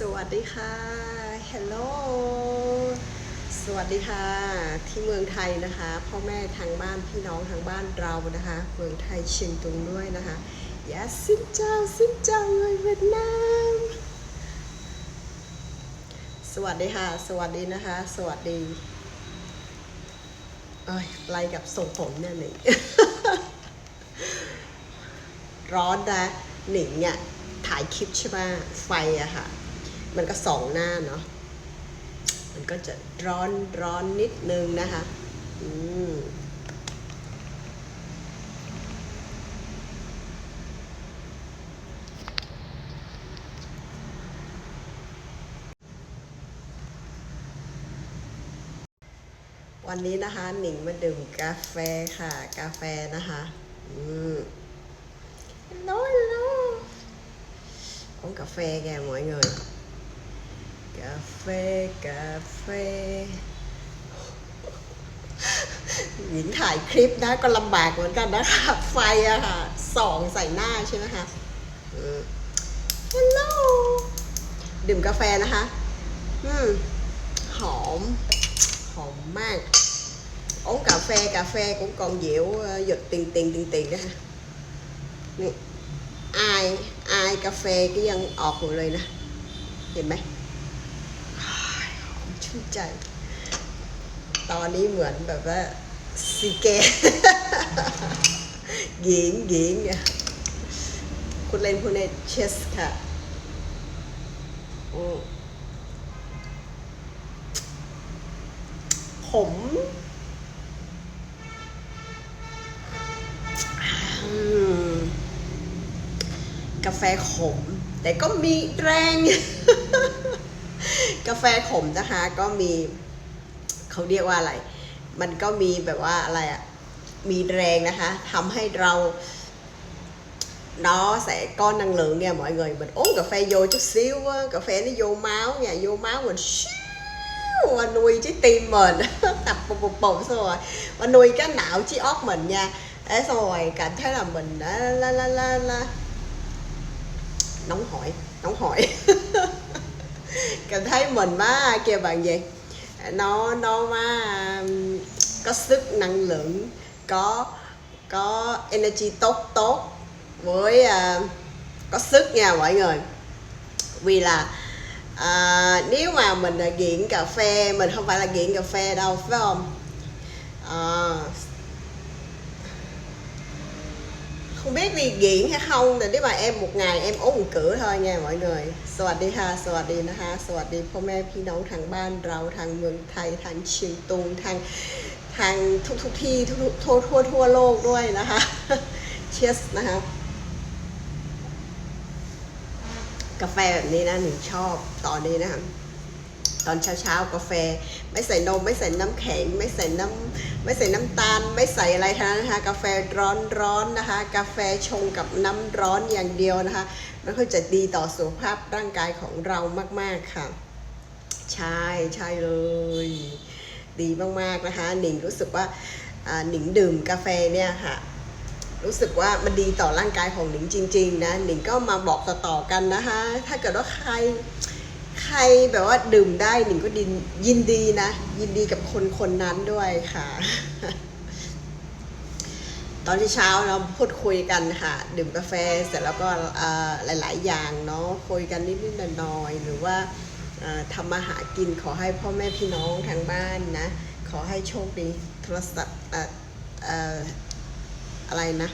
สวัสดีค่ะ Hello สวัสดีค่ะ ที่เมืองไทยนะคะ พ่อแม่ทางบ้านพี่น้องทางบ้านเรานะคะ เมืองไทยเชียงตุงด้วยนะคะยาซินเจ้าซินเจ้าเลยเวียดนาม สวัสดีค่ะ สวัสดีนะคะ สวัสดีเอ้ยไล่กับส่งผมเนี่ยหนิงร้อนนะหนิงเนี่ยถ่ายคลิปใช่ไหมไฟอะค่ะ มันก็สองหน้าเนาะมันก็จะร้อนร้อนนิดนึงนะคะ อืมวันนี้นะคะหนิงมาดื่มกาแฟค่ะ กาแฟนะคะ อืม Hello hello uống cà phê kìa mọi người กาแฟกาแฟหญิงถ่ายคลิปนะก็ลำบากเหมือนกันนะคะ ไฟอะค่ะสองใส่หน้าใช่ไหมคะฮัลโหลดื่มกาแฟนะคะ อืม หอม หอมมากอง cà phê cà phê cũng còn dẻo giật tiền tiền tiền tiền đó ha ai ai cà phê cái dân ọt người này nè nhìn mấy ชื่นใจ ตอนนี้เหมือนแบบว่าซีเกหญิงหญิงคุณเล่นคุณเนเชสค่ะอืมผมอืมกาแฟขม แต่ก็มีแรง กาแฟขมนะคะ ก็มีเขาเรียกว่าอะไร มันก็มีแบบว่าอะไรอะมีแรงนะคะทำให้เรา nó sẽ có năng lượng nha mọi người mình uống cà phê vô chút xíu á, cà phê nó vô máu nha vô máu mình xíu và nuôi trái tim mình tập bụp bụp bụp xong rồi và nuôi cái não trí óc mình nha Thế xong rồi cảm thấy là mình đã la la la la nóng hỏi nóng hỏi cảm thấy mình má kêu bạn gì nó nó má um, có sức năng lượng có có energy tốt tốt với uh, có sức nha mọi người. Vì là à, nếu mà mình là nghiện cà phê mình không phải là nghiện cà phê đâu phải không? À, không biết vì nghiện hay không thì nếu mà em một ngày em uống một cửa thôi nha mọi người สวัสดีค่ะ สวัสดีนะคะ สวัสดีพ่อแม่พี่น้องทางบ้านเราทางเมืองไทยทางเชียงตุงทางทางทุกทุกที่ทุกทั่วทั่วทั่วโลกด้วยนะคะเชสนะคะ กาแฟแบบนี้นะหนูชอบตอนนี้นะคะ ตอนเช้าๆกาแฟ ไม่ใส่นม ไม่ใส่น้ำแข็ง ไม่ใส่น้ำไม่ใส่น้ำตาล ไม่ใส่อะไรทั้งนั้นนะคะ กาแฟร้อนๆนะคะ กาแฟชงกับน้ำร้อนอย่างเดียวนะคะ มันก็จะดีต่อสุขภาพร่างกายของเรามาก ๆค่ะ ใช่ใช่เลย ดีมากๆนะคะหนิงรู้สึกว่าอ่าหนิงดื่มกาแฟเนี่ยค่ะรู้สึกว่ามันดีต่อร่างกายของหนิงจริง ๆ นะหนิงก็มาบอกต่อๆกันนะคะ ถ้าเกิดว่าใคร ใครแบบว่าดื่มได้หนิงก็ดินยินดีนะ ยินดีกับคนคนนั้นด้วยค่ะ ตอนที่เช้าเราพูดคุยกันค่ะ ดื่มกาแฟเสร็จแล้วก็หลาย ๆ อย่างเนาะคุยกันนิดๆหน่อยๆหรือว่าทำมาหากินขอให้พ่อแม่พี่น้องทางบ้านนะ ขอให้โชคดีโทรศัพท์เอ่อเอ่ออะไรนะ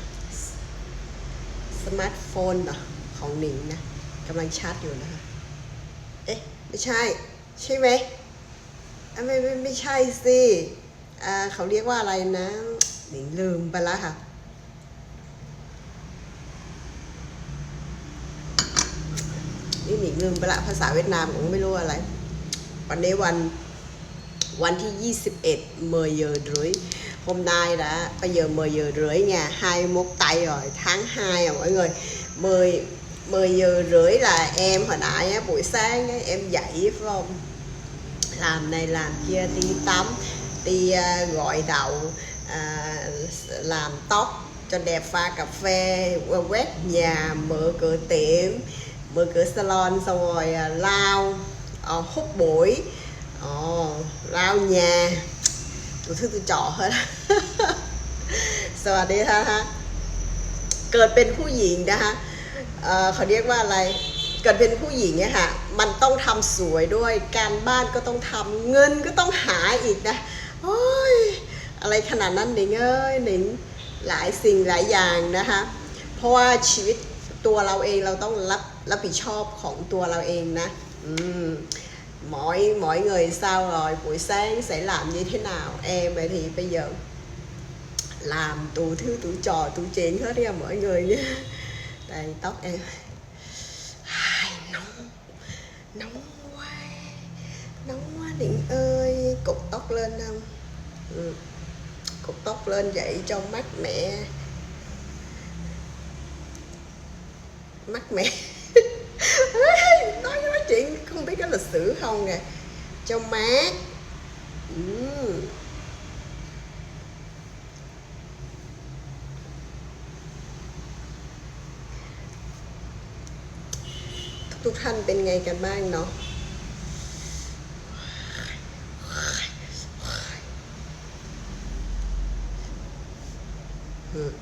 สมาร์ทโฟนเหรอของหนิงนะกำลังชาร์จอยู่นะคะ เอ๊ะ ไม่ใช่ ใช่ไหมไม่ไม่ไม่ใช่สิเขาเรียกว่าอะไรนะหนิงลืมไปล้วค่ะ นี่หนิงลืมไปละภาษาเวียดนามผมไม่รู้อะไร วันนี้วันวันที่ 21 10 giờ rưỡi hôm nay đã bây giờ 10 giờ rưỡi nha 21 tay rồi tháng 2 rồi mọi người 10 10 giờ rưỡi là em hồi nãy á, buổi sáng á, em dậy phải không làm này làm kia đi tắm đi à, gọi đậu à, làm tóc cho đẹp pha cà phê quét nhà mở cửa tiệm mở cửa salon xong rồi à, lau ờ, hút bụi ờ, lau nhà đủ thứ tôi trọ hết สวัสดีค่ะฮะเกิดเป็นผู้หญิงนะคะเอ่อ เขาเรียกว่าอะไรเกิดเป็นผู้หญิงเนี่ยค่ะ มันต้องทำสวยด้วย การบ้านก็ต้องทำเงินก็ต้องหาอีกนะโอ้ยอะไรขนาดนั้นหนิงเอ้ยหนิงหลายสิ่งหลายอย่างนะคะ เพราะว่าชีวิตตัวเราเองเราต้องรับรับผิดชอบของตัวเราเองนะ อืม mỗi mỗi người sao rồi buổi sáng sẽ làm như thế nào em vậy thì bây giờ làm đủ thứ đủ trò đủ chuyện hết nha mọi người nhé đây tóc em. Ai, nóng. Nóng quá. Nóng quá điện ơi cục tóc lên không? Ừ. cục tóc lên vậy cho mắt mẹ mắt mẹ nói nói chuyện không biết có lịch sử không nè. Cho mát. Ừ. ทุกท่านเป็นไงกันบ้างเนาะเอืม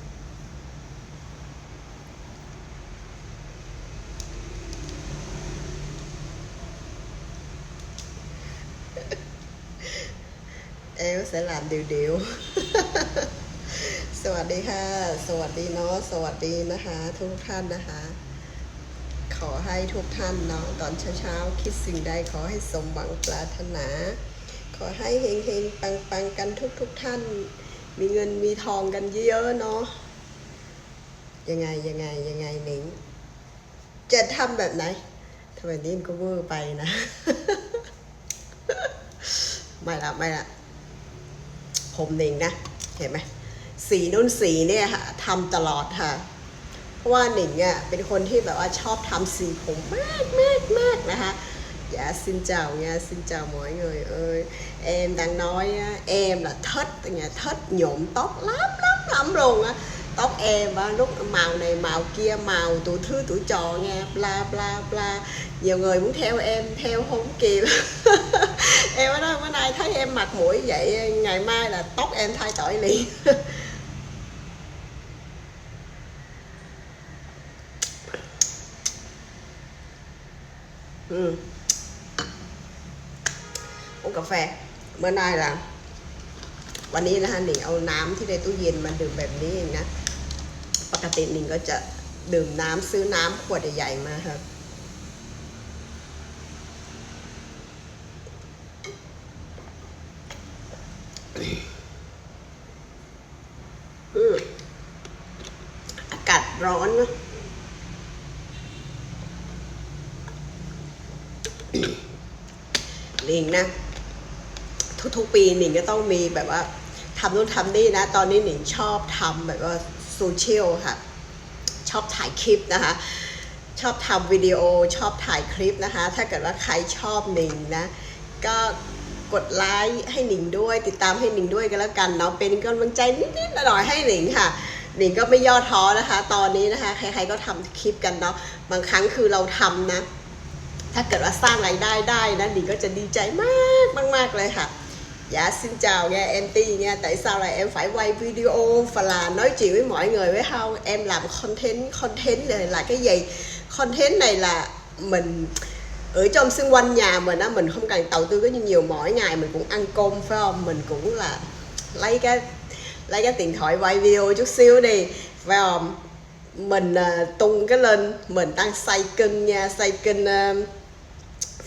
em sẽ làm điều điều สวัสดีค่ะ สวัสดีเนาะ สวัสดีนะคะ ทุกท่านนะคะ ขอให้ทุกท่านเนาะตอนเช้าๆ คิดสิ่งใดขอให้สมหวังปรารถนา ขอให้เฮงๆ ปังๆ กันทุกๆท่าน มีเงินมีทองกันเยอะๆเนาะยังไงยังไงยังไงหนิงจะทำแบบไหนทำแบบนี้มันก็เวอร์ไปนะ ไม่ละไม่ละผมหนิงนะ เห็นไหมสีนุ่นสีเนี่ยค่ะทำตลอดค่ะ เพราะว่าหนิงอ่ะเป็นคนที่แบบว่าชอบทำสีผมมากมากมากนะคะdạ xin chào nha xin chào mọi người ơi em đang nói á, em là thích nhà thích nhuộm tóc lắm lắm lắm luôn á tóc em á lúc màu này màu kia màu tủ thứ tủ trò nha bla bla bla nhiều người muốn theo em theo không kịp em ở đó bữa nay thấy em mặt mũi vậy ngày mai là tóc em thay đổi liền ừ. uống cà phê เมื่อ nay là วันนี้นะคะหนิงเอาน้ำที่ในตู้เย็นมาดื่มแบบนี้เองนะ ปกติหนิงก็จะดื่มน้ำซื้อน้ำขวดใหญ่ๆมาครับอากาศร้อนเนอะ หนิงนะ ทุกๆปีหนิงก็ต้องมีแบบว่าทำนู่นทำนี่นะ ตอนนี้หนิงชอบทำแบบว่าโซเชียลค่ะ ชอบถ่ายคลิปนะคะ ชอบทำวิดีโอชอบถ่ายคลิปนะคะ ถ้าเกิดว่าใครชอบหนิงนะ ก็กดไลค์ให้หนิงด้วย ติดตามให้หนิงด้วยกันแล้วกันเนาะเป็นกำลังใจนิดๆหน่อยให้หนิงค่ะหนิงก็ไม่ย่อท้อนะคะ ตอนนี้นะคะ ใครๆก็ทำคลิปกันเนาะบางครั้งคือเราทำนะ ถ้าเกิดว่าสร้างรายได้ได้นะหนิงก็จะดีใจมากมาก ๆ เลยค่ะDạ xin chào nha em Ti nha Tại sao là em phải quay video và là nói chuyện với mọi người phải không Em làm content Content này là cái gì Content này là mình ở trong xung quanh nhà mình á mình không cần đầu tư có nhiều mỗi ngày mình cũng ăn cơm phải không mình cũng là lấy cái lấy cái điện thoại quay video chút xíu đi phải không mình à, tung cái lên mình đang xây kênh nha xây kênh à,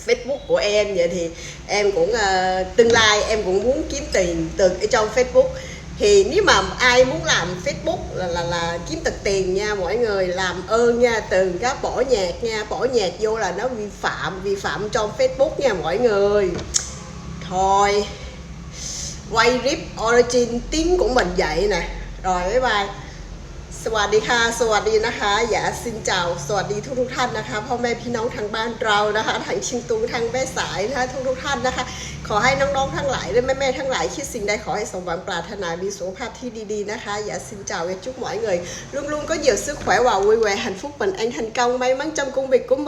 Facebook của em vậy thì em cũng uh, tương lai em cũng muốn kiếm tiền từ ở trong Facebook. Thì nếu mà ai muốn làm Facebook là là là kiếm thật tiền nha mọi người làm ơn nha từ các bỏ nhạc nha bỏ nhạc vô là nó vi phạm vi phạm trong Facebook nha mọi người. Thôi quay rip origin tiếng của mình vậy nè. Rồi bye bye. สวัสดีค่ะ สวัสดีนะคะอย่าซินเจ้าสวัสดีทุกทุกท่านนะคะพ่อแม่พี่น้องทางบ้านเรานะคะทางชิงตุงทางแม่สายนะคะทุกทุกท่านนะคะ ขอให้น้องๆทั้งหลายและแม่ๆทั้งหลายคิดสิ่งใดขอให้สมหวังปรารถนามีสุขภาพที่ดีๆนะคะอย่าซินเจ้า và chúc mọi người luôn luôn có nhiều sức khỏe và vui vẻ hạnh phúc bình an thành công may mắn trong công việc của mình